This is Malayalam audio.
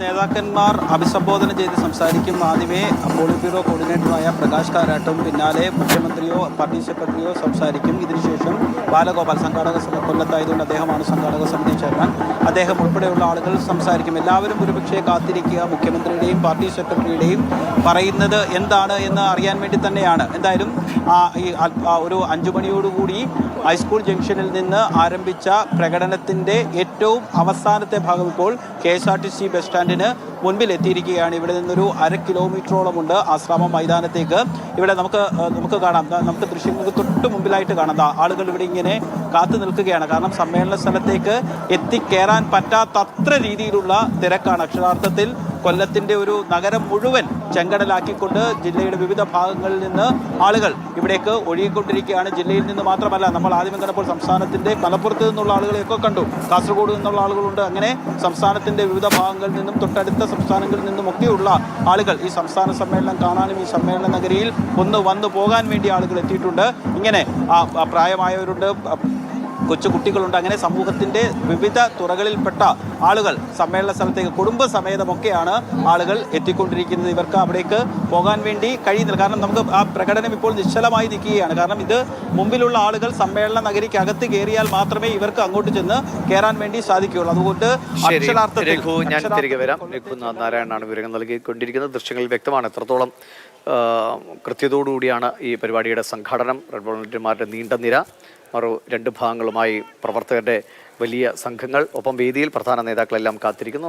നേതാക്കന്മാർ അഭിസംബോധന ചെയ്ത് സംസാരിക്കും. ആദ്യമേ പോളിറ്റ് ബ്യൂറോ കോർഡിനേറ്ററായ പ്രകാശ് കാരാട്ടും പിന്നാലെ മുഖ്യമന്ത്രിയോ പാർട്ടി സെക്രട്ടറിയോ സംസാരിക്കും. ഇതിനുശേഷം ബാലഗോപാൽ സംഘാടക സമിതി കൊല്ലത്തായതുകൊണ്ട് അദ്ദേഹമാണ് സംഘാടക സമിതി ചെയർമാൻ. അദ്ദേഹം ഉൾപ്പെടെയുള്ള ആളുകൾ സംസാരിക്കും. എല്ലാവരും ഒരുപക്ഷെ കാത്തിരിക്കുക. മുഖ്യമന്ത്രിയുടെയും പാർട്ടി സെക്രട്ടറിയുടെയും പറയുന്നത് എന്താണ് എന്ന് അറിയാൻ വേണ്ടി തന്നെയാണ്. എന്തായാലും ഈ ഒരു അഞ്ചു മണിയോടുകൂടി ഹൈസ്കൂൾ ജംഗ്ഷനിൽ നിന്ന് ആരംഭിച്ച പ്രകടനത്തിന്റെ ഏറ്റവും അവസാനത്തെ ഭാഗം ഇപ്പോൾ K S R T C bus സ്റ്റാൻഡിന് മുൻപിൽ എത്തിയിരിക്കുകയാണ്. ഇവിടെ നിന്നൊരു അര കിലോമീറ്ററോളമുണ്ട് ആശ്രാമ മൈതാനത്തേക്ക്. ഇവിടെ നമുക്ക് നമുക്ക് കാണാം. നമുക്ക് ദൃശ്യങ്ങൾക്ക് തൊട്ട് മുമ്പിലായിട്ട് കാണാം. ആളുകൾ ഇവിടെ ഇങ്ങനെ കാത്തു നിൽക്കുകയാണ്. കാരണം സമ്മേളന സ്ഥലത്തേക്ക് എത്തിക്കേറാൻ പറ്റാത്തത്ര രീതിയിലുള്ള തിരക്കാണ്. അക്ഷരാർത്ഥത്തിൽ കൊല്ലത്തിന്റെ ഒരു നഗരം മുഴുവൻ ചെങ്കടലാക്കിക്കൊണ്ട് ജില്ലയുടെ വിവിധ ഭാഗങ്ങളിൽ നിന്ന് ആളുകൾ ഇവിടേക്ക് ഒഴുകിക്കൊണ്ടിരിക്കുകയാണ്. ജില്ലയിൽ നിന്ന് മാത്രമല്ല നമ്മൾ ആദ്യം കണ്ടപ്പോൾ സംസ്ഥാനത്തിന്റെ മലപ്പുറത്ത് നിന്നുള്ള ആളുകളെയൊക്കെ കണ്ടു. കാസർഗോഡ് നിന്നുള്ള ആളുകളുണ്ട്. അങ്ങനെ സംസ്ഥാനത്തിന്റെ വിവിധ ഭാഗങ്ങളിൽ നിന്നും തൊട്ടടുത്ത സംസ്ഥാനങ്ങളിൽ നിന്നും ഒക്കെയുള്ള ആളുകൾ ഈ സംസ്ഥാന സമ്മേളനം കാണാനും ഈ സമ്മേളന നഗരിയിൽ ഒന്ന് വന്നു പോകാൻ വേണ്ടി ആളുകൾ എത്തിയിട്ടുണ്ട്. ഇങ്ങനെ പ്രായമായവരുണ്ട്. കൊച്ചു കുട്ടികളുണ്ട്. അങ്ങനെ സമൂഹത്തിന്റെ വിവിധ തുറകളിൽപ്പെട്ട ആളുകൾ സമ്മേളന സ്ഥലത്തേക്ക് കുടുംബസമേതമൊക്കെയാണ് ആളുകൾ എത്തിക്കൊണ്ടിരിക്കുന്നത്. ഇവർക്ക് അവിടേക്ക് പോകാൻ വേണ്ടി കഴിയുന്നില്ല. കാരണം നമുക്ക് ആ പ്രകടനം ഇപ്പോൾ നിശ്ചലമായി നിൽക്കുകയാണ്. കാരണം ഇത് മുമ്പിലുള്ള ആളുകൾ സമ്മേളന നഗരിക്കകത്ത് കയറിയാൽ മാത്രമേ ഇവർക്ക് അങ്ങോട്ട് ചെന്ന് കയറാൻ വേണ്ടി സാധിക്കുകയുള്ളൂ. അതുകൊണ്ട് അക്ഷരാർത്ഥത്തിൽ ഞാൻ തിരികെ വരാം. രഘുനാഥ് നാരായണനാണ് വിവരങ്ങൾ നൽകിക്കൊണ്ടിരിക്കുന്നത്. ദൃശ്യങ്ങളിൽ വ്യക്തമാണ്. എത്രത്തോളം കൃത്യതോടുകൂടിയാണ് കൃത്യതയോടുകൂടിയാണ് ഈ പരിപാടിയുടെ സംഘാടനം. റെഡ് വോളണ്ടിയർമാരുടെ നീണ്ട നിര. മറു രണ്ട് ഭാഗങ്ങളുമായി പ്രവർത്തകരുടെ വലിയ സംഘങ്ങൾ ഒപ്പം വേദിയിൽ പ്രധാന നേതാക്കളെല്ലാം കാത്തിരിക്കുന്നു.